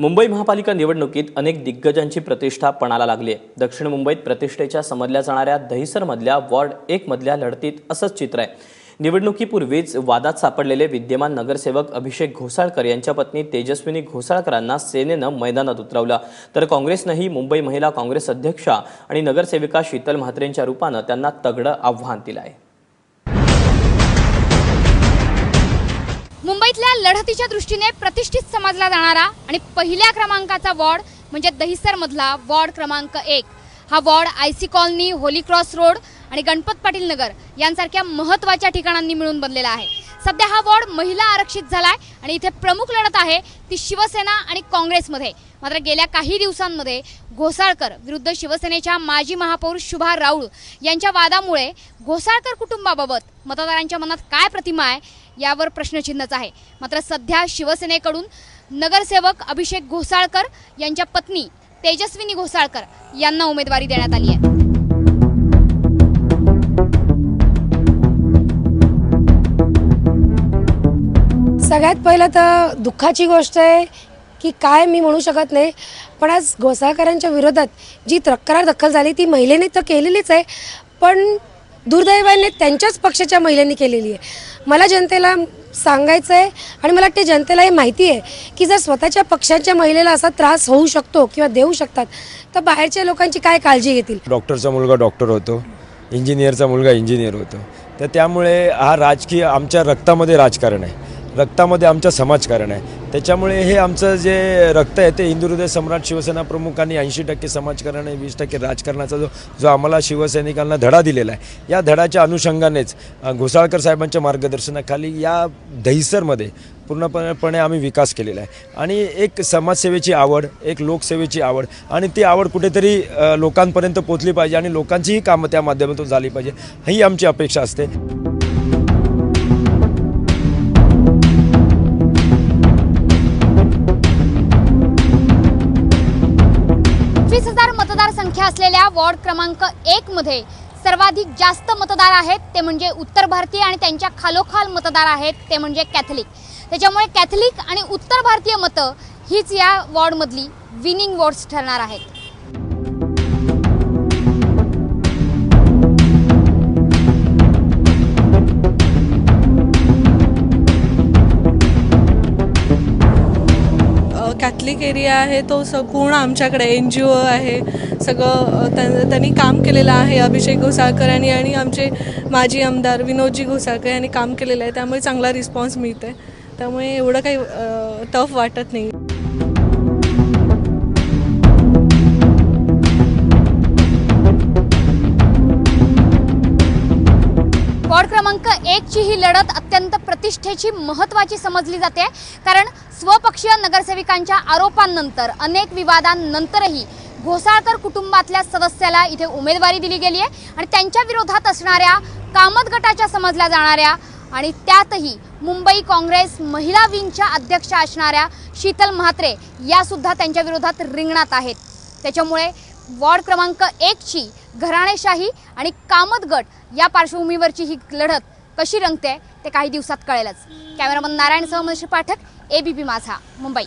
मुंबई महापालिका निवडणुकीत अनेक दिग्गजांची प्रतिष्ठा पणाला लागली आहे. दक्षिण मुंबईत प्रतिष्ठेच्या समजल्या जाणाऱ्या दहिसरमधल्या वॉर्ड एकमधल्या लढतीत असंच चित्र आहे. निवडणुकीपूर्वीच वादात सापडलेले विद्यमान नगरसेवक अभिषेक घोसाळकर यांच्या पत्नी तेजस्विनी घोसाळकरांना सेनेनं मैदानात उतरवलं. तर काँग्रेसनंही मुंबई महिला काँग्रेस अध्यक्षा आणि नगरसेविका शीतल म्हात्रेंच्या रूपानं त्यांना तगडं आव्हान दिलं आहे. मुंबईतल्या लढतीच्या दृष्टीने प्रतिष्ठित समजला जाणारा आणि पहिल्या क्रमांकाचा वॉर्ड म्हणजे दहिसर मधला वॉर्ड क्रमांक एक. हा ward I C Colony Holy Cross Road आणि गणपत पाटील नगर यांसारख्या महत्त्वाच्या ठिकाणांनी मिळून बनलेला आहे. सध्या हा वॉर्ड महिला आरक्षित झालाय आणि इथे प्रमुख लढत आहे ती शिवसेना आणि काँग्रेसमध्ये. मात्र गेल्या काही दिवसांमध्ये घोसाळकर विरुद्ध शिवसेनेच्या माजी महापौर शुभा राऊळ यांच्या वादामुळे घोसाळकर कुटुंबाबाबत मतदारांच्या मनात काय प्रतिमा आहे यावर प्रश्नचिन्हच आहे. मात्र सध्या शिवसेनेकडून नगरसेवक अभिषेक घोसाळकर यांच्या पत्नी तेजस्विनी घोसाळकर यांना उमेदवारी देण्यात आली आहे. सगळ्यात पहिलं तर दुःखाची गोष्ट आहे की काय मी म्हणू शकत नाही पण आज घोसाळकरांच्या विरोधात जी तक्रार दाखल झाली ती महिलेने तर केलेलीच आहे पण दुर्दैवाने त्यांच्याच पक्षाच्या महिलांनी केलेली आहे. मला जनतेला सांगायचं आहे आणि मला वाटते जनतेला हे माहिती आहे की जर स्वतःच्या पक्षाच्या महिलेला असा त्रास होऊ शकतो किंवा देऊ शकतात तर बाहेरच्या लोकांची काय काळजी घेतील? डॉक्टरचा मुलगा डॉक्टर होतो इंजिनियरचा मुलगा इंजिनियर होतो. तर त्यामुळे हा राजकीय आमच्या रक्तामध्ये राजकारण आहे. रक्तामध्ये आमचं समाजकारण आहे. त्याच्यामुळे हे आमचं जे रक्त आहे ते हिंदू हृदय सम्राट शिवसेना प्रमुखांनी ऐंशी टक्के समाजकारण आणि वीस टक्के राजकारणाचा जो जो आम्हाला शिवसैनिकांना धडा दिलेला आहे. या धडाच्या अनुषंगानेच घोसाळकर साहेबांच्या मार्गदर्शनाखाली या दहिसरमध्ये पूर्णपणे आम्ही विकास केलेला आहे. आणि एक समाजसेवेची आवड एक लोकसेवेची आवड आणि ती आवड कुठेतरी लोकांपर्यंत पोचली पाहिजे आणि लोकांचीही कामं त्या माध्यमातून झाली पाहिजे ही आमची अपेक्षा असते. मतदारसंख्या संख्या असलेल्या वॉर्ड क्रमांक एक मध्ये सर्वाधिक जास्त मतदार आहेत ते म्हणजे उत्तर भारतीय आणि त्यांच्या खालोखाल मतदार आहेत ते म्हणजे कॅथलिक. त्याच्यामुळे कॅथलिक आणि उत्तर भारतीय मतं हीच या वॉर्डमधली विनिंग वॉर्ड्स ठरणार आहेत. कॅथलिक एरिया आहे तो स आमच्याकडे एन जी ओ आहे. सगळं त्यां- त्यांनी काम केलेलं आहे अभिषेक घोसाळकर यांनी आणि आमचे माजी आमदार विनोदजी घोसाळकर यांनी काम केलेलं आहे. त्यामुळे चांगला रिस्पॉन्स मिळते त्यामुळे एवढं काही टफ वाटत नाही वॉर्ड क्रमांक एकची ही लढत अत्यंत प्रतिष्ठेची महत्त्वाची समजली जाते. कारण स्वपक्षीय नगरसेविकांच्या आरोपांनंतर अनेक विवादांनंतरही घोसाळकर कुटुंबातल्या सदस्याला इथे उमेदवारी दिली गेली आहे आणि त्यांच्या विरोधात असणाऱ्या कामत गटाच्या समजल्या जाणाऱ्या आणि त्यातही मुंबई काँग्रेस महिला विंगच्या अध्यक्षा असणाऱ्या शीतल म्हात्रे यासुद्धा त्यांच्या विरोधात रिंगणात आहेत. त्याच्यामुळे वॉर्ड क्रमांक एकची घराणेशाही आणि कामत गट या पार्श्वभूमीवरची ही लढत कशी रंगते ते काही दिवसात कळेलच. कॅमेरामन नारायण सह ए पाठक एबीपी माझा मुंबई.